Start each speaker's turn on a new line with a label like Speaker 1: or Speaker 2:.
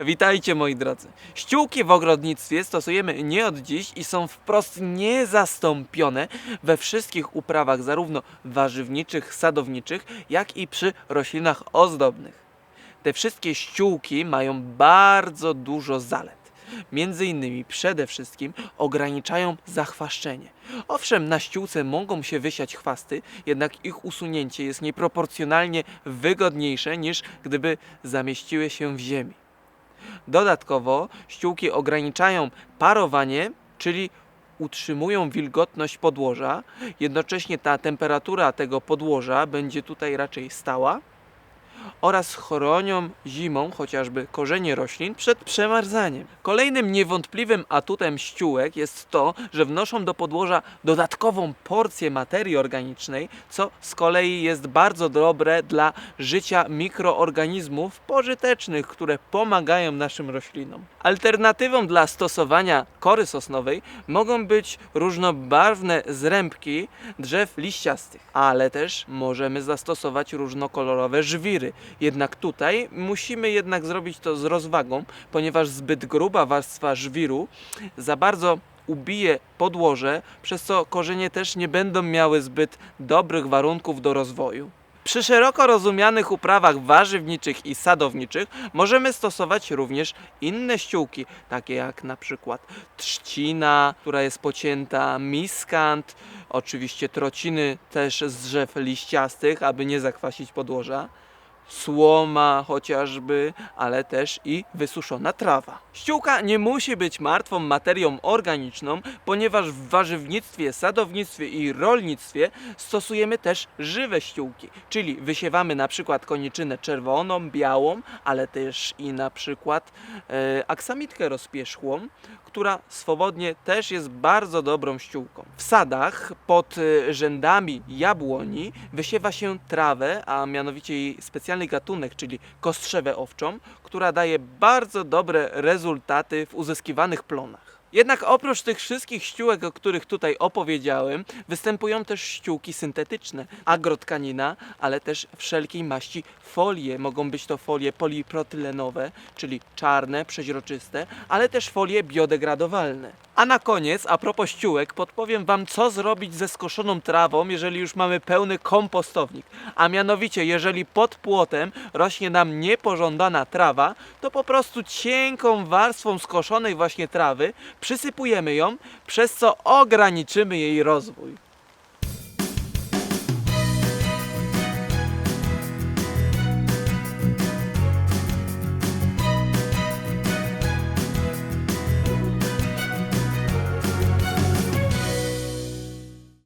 Speaker 1: Witajcie moi drodzy. Ściółki w ogrodnictwie stosujemy nie od dziś i są wprost niezastąpione we wszystkich uprawach zarówno warzywniczych, sadowniczych, jak i przy roślinach ozdobnych. Te wszystkie ściółki mają bardzo dużo zalet. Między innymi przede wszystkim ograniczają zachwaszczenie. Owszem, na ściółce mogą się wysiać chwasty, jednak ich usunięcie jest nieproporcjonalnie wygodniejsze niż gdyby zamieściły się w ziemi. Dodatkowo ściółki ograniczają parowanie, czyli utrzymują wilgotność podłoża. Jednocześnie ta temperatura tego podłoża będzie tutaj raczej stała oraz chronią zimą chociażby korzenie roślin przed przemarzaniem. Kolejnym niewątpliwym atutem ściółek jest to, że wnoszą do podłoża dodatkową porcję materii organicznej, co z kolei jest bardzo dobre dla życia mikroorganizmów pożytecznych, które pomagają naszym roślinom. Alternatywą dla stosowania kory sosnowej mogą być różnobarwne zrębki drzew liściastych, ale też możemy zastosować różnokolorowe żwiry. Jednak tutaj musimy jednak zrobić to z rozwagą, ponieważ zbyt gruba warstwa żwiru za bardzo ubije podłoże, przez co korzenie też nie będą miały zbyt dobrych warunków do rozwoju. Przy szeroko rozumianych uprawach warzywniczych i sadowniczych możemy stosować również inne ściółki, takie jak na przykład trzcina, która jest pocięta, miskant, oczywiście trociny też z drzew liściastych, aby nie zakwasić podłoża słoma chociażby, ale też i wysuszona trawa. Ściółka nie musi być martwą materią organiczną, ponieważ w warzywnictwie, sadownictwie i rolnictwie stosujemy też żywe ściółki, czyli wysiewamy na przykład koniczynę czerwoną, białą, ale też i na przykład e, aksamitkę rozpierzchłą, która swobodnie też jest bardzo dobrą ściółką. W sadach pod e, rzędami jabłoni wysiewa się trawę, a mianowicie jej specjalny gatunek, czyli kostrzewę owczą, która daje bardzo dobre rezultaty w uzyskiwanych plonach. Jednak oprócz tych wszystkich ściółek, o których tutaj opowiedziałem, występują też ściółki syntetyczne, agrotkanina, ale też wszelkiej maści folie. Mogą być to folie poliprotylenowe, czyli czarne, przeźroczyste, ale też folie biodegradowalne. A na koniec, a propos ściółek, podpowiem Wam, co zrobić ze skoszoną trawą, jeżeli już mamy pełny kompostownik. A mianowicie, jeżeli pod płotem rośnie nam niepożądana trawa, to po prostu cienką warstwą skoszonej właśnie trawy przysypujemy ją, przez co ograniczymy jej rozwój.